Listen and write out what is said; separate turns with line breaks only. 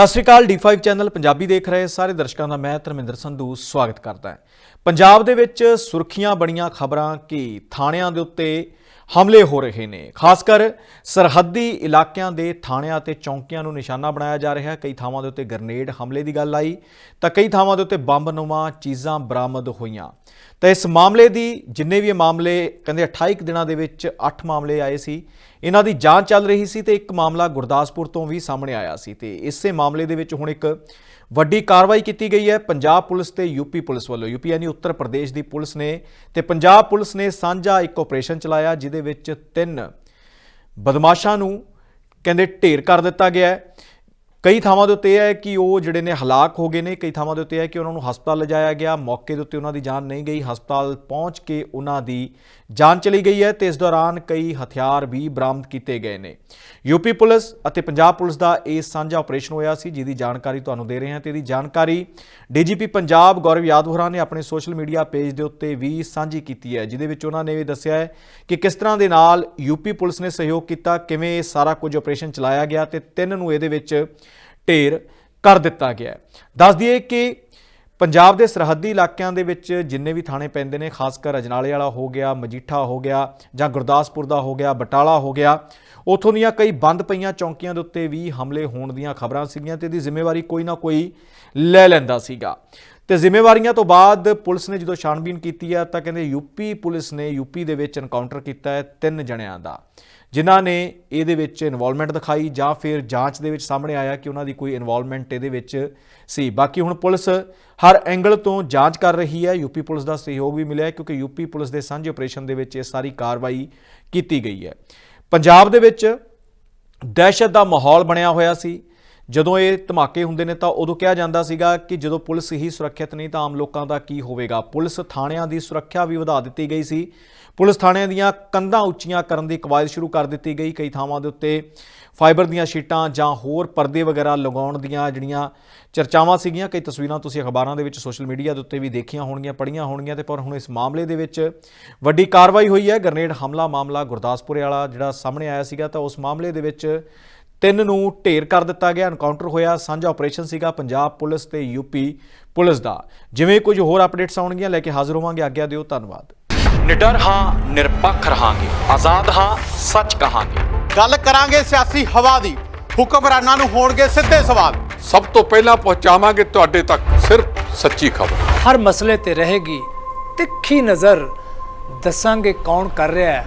ਸਤਿ ਸ਼੍ਰੀ ਅਕਾਲ D5 channel Punjabi ਦੇਖ ਰਹੇ ਸਾਰੇ ਦਰਸ਼ਕਾਂ ਦਾ ਮੈਂ ਧਰਮਿੰਦਰ ਸੰਧੂ ਸਵਾਗਤ ਕਰਦਾ ਹਾਂ। ਪੰਜਾਬ ਦੇ ਵਿੱਚ ਸੁਰਖੀਆਂ ਬਣੀਆਂ ਖਬਰਾਂ ਕਿ ਥਾਣਿਆਂ ਦੇ ਉੱਤੇ ਹਮਲੇ ਹੋ ਰਹੇ ਨੇ। ਖਾਸ ਕਰ ਸਰਹੱਦੀ ਇਲਾਕਿਆਂ ਦੇ ਥਾਣਿਆਂ ਤੇ ਚੌਂਕੀਆਂ ਨੂੰ ਨਿਸ਼ਾਨਾ ਬਣਾਇਆ ਜਾ ਰਿਹਾ ਹੈ। ਕਈ ਥਾਵਾਂ ਦੇ ਉੱਤੇ ਗ੍ਰਨੇਡ ਹਮਲੇ ਦੀ ਗੱਲ ਆਈ ਤਾਂ ਕਈ ਥਾਵਾਂ ਦੇ ਉੱਤੇ ਬੰਬ-ਨੁਮਾ ਚੀਜ਼ਾਂ ਬਰਾਮਦ ਹੋਈਆਂ। ਤਾਂ ਇਸ ਮਾਮਲੇ ਦੀ ਜਿੰਨੇ ਵੀ ਮਾਮਲੇ ਕਹਿੰਦੇ 28 ਕੁ ਦਿਨਾਂ ਦੇ ਵਿੱਚ 8 ਮਾਮਲੇ ਆਏ ਸੀ। ਇਹਨਾਂ ਦੀ ਜਾਂਚ ਚੱਲ ਰਹੀ ਸੀ ਤੇ ਇੱਕ ਮਾਮਲਾ ਗੁਰਦਾਸਪੁਰ ਤੋਂ ਵੀ ਸਾਹਮਣੇ ਆਇਆ ਸੀ ਤੇ ਇਸੇ ਮਾਮਲੇ ਦੇ ਵਿੱਚ ਹੁਣ ਇੱਕ ਵੱਡੀ ਕਾਰਵਾਈ ਕੀਤੀ ਗਈ ਹੈ। ਪੰਜਾਬ ਪੁਲਿਸ ਤੇ ਯੂਪੀ ਪੁਲਿਸ ਵੱਲੋਂ, ਯੂਪੀ ਯਾਨੀ ਉੱਤਰ ਪ੍ਰਦੇਸ਼ ਦੀ ਪੁਲਿਸ ਨੇ ਤੇ ਪੰਜਾਬ ਪੁਲਿਸ ਨੇ ਸਾਂਝਾ ਇੱਕ ਆਪਰੇਸ਼ਨ ਚਲਾਇਆ, ਜਿਹਦੇ ਵਿੱਚ ਤਿੰਨ ਬਦਮਾਸ਼ਾਂ ਨੂੰ ਕਹਿੰਦੇ ਢੇਰ ਕਰ ਦਿੱਤਾ ਗਿਆ ਕਈ ਥਾਵਾਂ ਦੇ ਉੱਤੇ ਇਹ ਹੈ ਕਿ ਉਹ ਜਿਹੜੇ ਨੇ ਹਲਾਕ ਹੋ ਗਏ ਨੇ, ਕਈ ਥਾਵਾਂ ਦੇ ਉੱਤੇ ਹੈ ਕਿ ਉਹਨਾਂ ਨੂੰ ਹਸਪਤਾਲ ਲਿਜਾਇਆ ਗਿਆ, ਮੌਕੇ ਦੇ ਉੱਤੇ ਉਹਨਾਂ ਦੀ ਜਾਨ ਨਹੀਂ ਗਈ, ਹਸਪਤਾਲ ਪਹੁੰਚ ਕੇ ਉਹਨਾਂ ਦੀ ਜਾਨ ਚਲੀ ਗਈ ਹੈ ਤੇ ਇਸ ਦੌਰਾਨ ਕਈ ਹਥਿਆਰ ਵੀ ਬਰਾਮਦ ਕੀਤੇ ਗਏ ਨੇ। ਯੂਪੀ ਪੁਲਿਸ ਅਤੇ ਪੰਜਾਬ ਪੁਲਿਸ ਦਾ ਇਹ ਸਾਂਝਾ ਆਪਰੇਸ਼ਨ ਹੋਇਆ ਸੀ, ਜਿਹਦੀ ਜਾਣਕਾਰੀ ਤੁਹਾਨੂੰ ਦੇ ਰਹੇ ਹਾਂ ਤੇ ਇਹਦੀ ਜਾਣਕਾਰੀ ਡੀਜੀਪੀ ਪੰਜਾਬ ਗੌਰਵ ਯਾਦਵਰਾ ਨੇ ਆਪਣੇ ਸੋਸ਼ਲ ਮੀਡੀਆ ਪੇਜ ਦੇ ਉੱਤੇ ਵੀ ਸਾਂਝੀ ਕੀਤੀ ਹੈ, ਜਿਹਦੇ ਵਿੱਚ ਉਹਨਾਂ ਨੇ ਇਹ ਦੱਸਿਆ ਹੈ ਕਿ ਕਿਸ ਤਰ੍ਹਾਂ ਦੇ ਨਾਲ ਯੂਪੀ ਪੁਲਿਸ ਨੇ ਸਹਿਯੋਗ ਕੀਤਾ, ਕਿਵੇਂ ਸਾਰਾ ਕੁਝ ਆਪਰੇਸ਼ਨ ਚਲਾਇਆ ਗਿਆ ਤੇ ਤਿੰਨ ਨੂੰ ਇਹਦੇ ਵਿੱਚ ਢੇਰ ਕਰ ਦਿੱਤਾ ਗਿਆ ਹੈ। ਦੱਸ ਦਈਏ ਕਿ ਪੰਜਾਬ ਦੇ ਸਰਹੱਦੀ ਇਲਾਕਿਆਂ ਦੇ ਵਿੱਚ ਜਿੰਨੇ ਵੀ ਥਾਣੇ ਪੈਂਦੇ ਨੇ, ਖਾਸ ਕਰ ਅਜਨਾਲੇ ਵਾਲਾ ਹੋ ਗਿਆ, ਮਜੀਠਾ ਹੋ ਗਿਆ ਜਾਂ ਗੁਰਦਾਸਪੁਰ ਦਾ ਹੋ ਗਿਆ, ਬਟਾਲਾ ਹੋ ਗਿਆ, ਉਥੋਂ ਦੀਆਂ ਕਈ ਬੰਦ ਪਈਆਂ ਚੌਂਕੀਆਂ ਦੇ ਉੱਤੇ ਵੀ ਹਮਲੇ ਹੋਣ ਦੀਆਂ ਖਬਰਾਂ ਸੀਗੀਆਂ ਤੇ ਇਹਦੀ ਜ਼ਿੰਮੇਵਾਰੀ ਕੋਈ ਨਾ ਕੋਈ ਲੈ ਲੈਂਦਾ ਸੀਗਾ। ਤੇ ਜ਼ਿੰਮੇਵਾਰੀਆਂ ਤੋਂ ਬਾਅਦ ਪੁਲਿਸ ਨੇ ਜਦੋਂ ਛਾਣਬੀਨ ਕੀਤੀ ਹੈ ਤਾਂ ਕਹਿੰਦੇ ਯੂਪੀ ਪੁਲਿਸ ਨੇ ਯੂਪੀ ਦੇ ਵਿੱਚ ਐਨਕਾਊਂਟਰ ਕੀਤਾ ਹੈ ਤਿੰਨ ਜਣਿਆਂ ਦਾ। ਜਿਨ੍ਹਾਂ ਨੇ ਇਹਦੇ ਵਿੱਚ ਇਨਵੋਲਵਮੈਂਟ ਦਿਖਾਈ ਜਾਂ ਫਿਰ ਜਾਂਚ ਦੇ ਵਿੱਚ ਸਾਹਮਣੇ ਆਇਆ ਕਿ ਉਹਨਾਂ ਦੀ ਕੋਈ ਇਨਵੋਲਵਮੈਂਟ ਇਹਦੇ ਵਿੱਚ ਸੀ। ਬਾਕੀ ਹੁਣ ਪੁਲਿਸ ਹਰ ਐਂਗਲ ਤੋਂ ਜਾਂਚ ਕਰ ਰਹੀ ਹੈ। ਯੂਪੀ ਪੁਲਿਸ ਦਾ ਸਹਿਯੋਗ ਵੀ ਮਿਲਿਆ ਹੈ ਕਿਉਂਕਿ ਯੂਪੀ ਪੁਲਿਸ ਦੇ ਸਾਂਝੇ ਆਪਰੇਸ਼ਨ ਦੇ ਵਿੱਚ ਇਹ ਸਾਰੀ ਕਾਰਵਾਈ ਕੀਤੀ ਗਈ ਹੈ। ਪੰਜਾਬ ਦੇ ਵਿੱਚ ਦਹਿਸ਼ਤ ਦਾ ਮਾਹੌਲ ਬਣਿਆ ਹੋਇਆ ਸੀ। ਜਦੋਂ ਇਹ ਧਮਾਕੇ ਹੁੰਦੇ ਨੇ ਤਾਂ ਉਦੋਂ ਕਿਹਾ ਜਾਂਦਾ ਸੀਗਾ ਕਿ ਜਦੋਂ ਪੁਲਿਸ ਹੀ ਸੁਰੱਖਿਅਤ ਨਹੀਂ ਤਾਂ ਆਮ ਲੋਕਾਂ ਦਾ ਕੀ ਹੋਵੇਗਾ? ਪੁਲਿਸ ਥਾਣਿਆਂ ਦੀ ਸੁਰੱਖਿਆ ਵੀ ਵਧਾ ਦਿੱਤੀ ਗਈ ਸੀ। ਪੁਲਿਸ ਥਾਣਿਆਂ ਦੀਆਂ ਕੰਧਾਂ ਉੱਚੀਆਂ ਕਰਨ ਦੀ ਕਵਾਇਦ ਸ਼ੁਰੂ ਕਰ ਦਿੱਤੀ ਗਈ। ਕਈ ਥਾਵਾਂ ਦੇ ਉੱਤੇ ਫਾਈਬਰ ਦੀਆਂ ਸ਼ੀਟਾਂ ਜਾਂ ਹੋਰ ਪਰਦੇ ਵਗੈਰਾ ਲਗਾਉਣ ਦੀਆਂ ਜਿਹੜੀਆਂ ਚਰਚਾਵਾਂ ਸੀਗੀਆਂ। ਕਈ ਤਸਵੀਰਾਂ ਤੁਸੀਂ ਅਖਬਾਰਾਂ ਦੇ ਵਿੱਚ, ਸੋਸ਼ਲ ਮੀਡੀਆ ਦੇ ਉੱਤੇ ਵੀ ਦੇਖੀਆਂ ਹੋਣਗੀਆਂ, ਪੜ੍ਹੀਆਂ ਹੋਣਗੀਆਂ ਤੇ ਪਰ ਹੁਣ ਇਸ ਮਾਮਲੇ ਦੇ ਵਿੱਚ ਵੱਡੀ ਕਾਰਵਾਈ ਹੋਈ ਹੈ। ਗ੍ਰਨੇਡ ਹਮਲਾ ਮਾਮਲਾ ਗੁਰਦਾਸਪੁਰ ਵਾਲਾ ਜਿਹੜਾ ਸਾਹਮਣੇ ਆਇਆ ਸੀਗਾ ਤਾਂ ਉਸ ਮਾਮਲੇ ਦੇ ਵਿੱਚ ਤਿੰਨ ਨੂੰ ਢੇਰ ਕਰ ਦਿੱਤਾ ਗਿਆ। ਐਨਕਾਊਂਟਰ ਹੋਇਆ ਸਾਂਝਾ ਆਪਰੇਸ਼ਨ ਸੀਗਾ ਪੰਜਾਬ ਪੁਲਿਸ ਤੇ ਯੂਪੀ ਪੁਲਿਸ ਦਾ। ਜਿਵੇਂ ਕੁਝ ਹੋਰ ਅਪਡੇਟਸ ਆਉਣਗੀਆਂ ਲੈ ਕੇ ਹਾਜ਼ਰ ਹੋਵਾਂਗੇ। ਆਗਿਆ ਦਿਓ ਧੰਨਵਾਦ।
ਨਿਡਰ ਹਾਂ ਨਿਰਪੱਖ ਰਹਾਂਗੇ। ਆਜ਼ਾਦ ਹਾਂ ਸੱਚ ਕਹਾਂਗੇ।
ਗੱਲ ਕਰਾਂਗੇ ਸਿਆਸੀ ਹਵਾ ਦੀ। ਹੁਕਮਰਾਨਾਂ ਨੂੰ ਹੋਣਗੇ ਸਿੱਧੇ ਸਵਾਲ।
ਸਭ ਤੋਂ ਪਹਿਲਾਂ ਪਹੁੰਚਾਵਾਂਗੇ ਤੁਹਾਡੇ ਤੱਕ ਸਿਰਫ ਸੱਚੀ ਖਬਰ।
ਹਰ ਮਸਲੇ ਤੇ ਰਹੇਗੀ ਤਿੱਖੀ ਨਜ਼ਰ। ਦੱਸਾਂਗੇ ਕੌਣ ਕਰ ਰਿਹਾ ਹੈ।